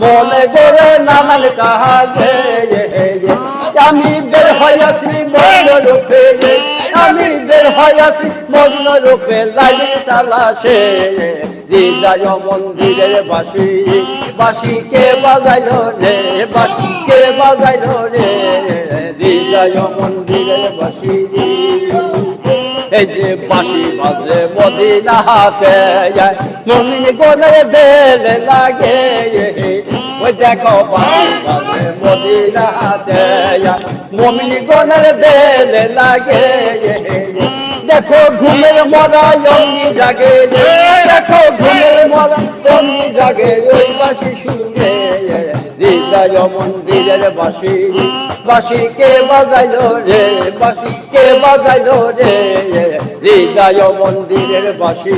মনে করে নানান আমি বের হইয়াছি মগ্ন রূপে, আমি বের হইয়াছি মগ্ন রূপে লাগি তালাশে। হৃদয় মন্দিরের বাসি। বাসি কে বাজাইল রে বাসি কে বাজাইল রে। হৃদয় মন্দিরের বাসি। এই যে বাঁশি বাজে মদিনা হাতে মমিন গোলে দেলে লাগে। ওই দেখো বাঁশি বাজে মদিনা হাতে মমিন গোলে দেলে লাগে। দেখো ঘুমের মরা অমনি জাগে দেখো ঘুমের মরা অমনি জাগে ওই বাসি শুনে হৃদয় মন্দিরের বাসি বাসি কে বাজাইলো রে? বাসি কে বাজাইলো রে? হৃদয় মন্দিরের বাসি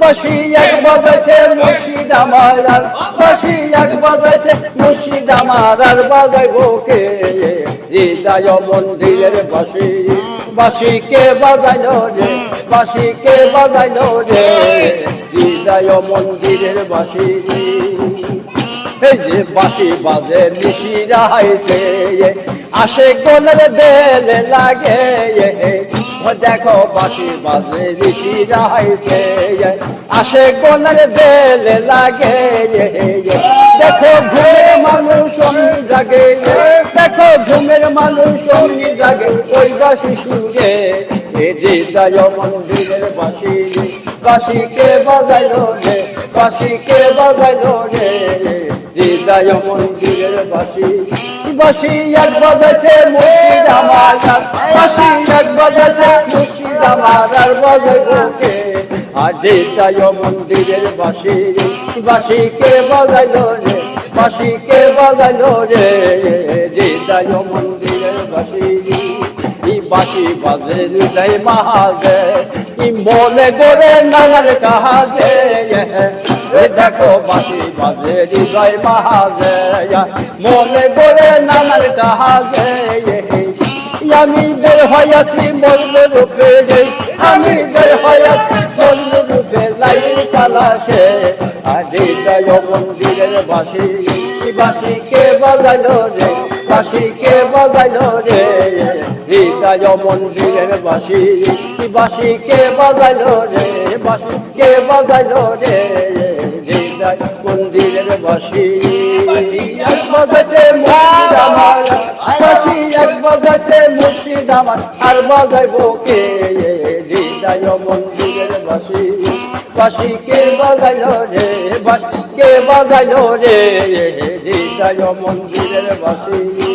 বাসি এক বাজাইছে মুর্শিদ আমার আর বাসি এক বাজাইছে মুর্শিদ আমার আর বাজাইবো কে? হৃদয় মন্দিরের বাসি বাসি কে বাজাইলো রে বাসি কে বাজাইলো রে, হৃদয় মন্দিরের বাসি এই যে বাসি বাজে নিশি রাইতে আসে গোলের বেলে লাগে দেখো বাসি বাজে নিশি রাইতে আসে গোলের বেলে লাগে দেখো ঘুমের মানুষ অমনি জাগে দেখো ঘুমের মানুষ অমনি জাগে, ওই বাসি সুরে এ যে দয় মন্দিরের বাসি বাসি কে বাজাইলো রে বাসি কে বাজাইলো রে হৃদয় মন্দিরের বাসি বাসি এক বাজাছে মুর্শিদ আমার বাসি এক বাজাছে আমার আর বাজাইব কে আর হৃদয় মন্দিরের বাসি। বাসি কে বাজাইলো রে বাসি কে বাজাইলো রে হৃদয় মন্দিরের বাসি। বাসি বাজে হৃদয় মহাজে। মনে গোরে নাগার কাহাজে। এ দেখো বাসি বাজে হৃদয় মহাজে। মনে গোরে নাগার কাহাজে। আমি বের হইয়াছি মল্ল রূপে আমি হইয়াছি মল্ল রূপে লাইন কালাসে আর হৃদয় মন্দিরের বাসি। বাসি কে বাজাইলো রে বাসি কে বাজাইলো রে। হৃদয় মন্দিরের বাসি। বাসি কে বাজাইলো রে বাসি কে বাজাইলো রে। মন্দিরের বাসি। এক বাজাচ্ছে মুর্শিদ আমার বাসি এক বাজাচ্ছে মুর্শিদ আমার আর বাজাইবো কে? হৃদয় মন্দিরের বাসি বাসি কে বাজাইলো রে বাসি কে বাজাইলো রে যায় মন্দিরের বাসি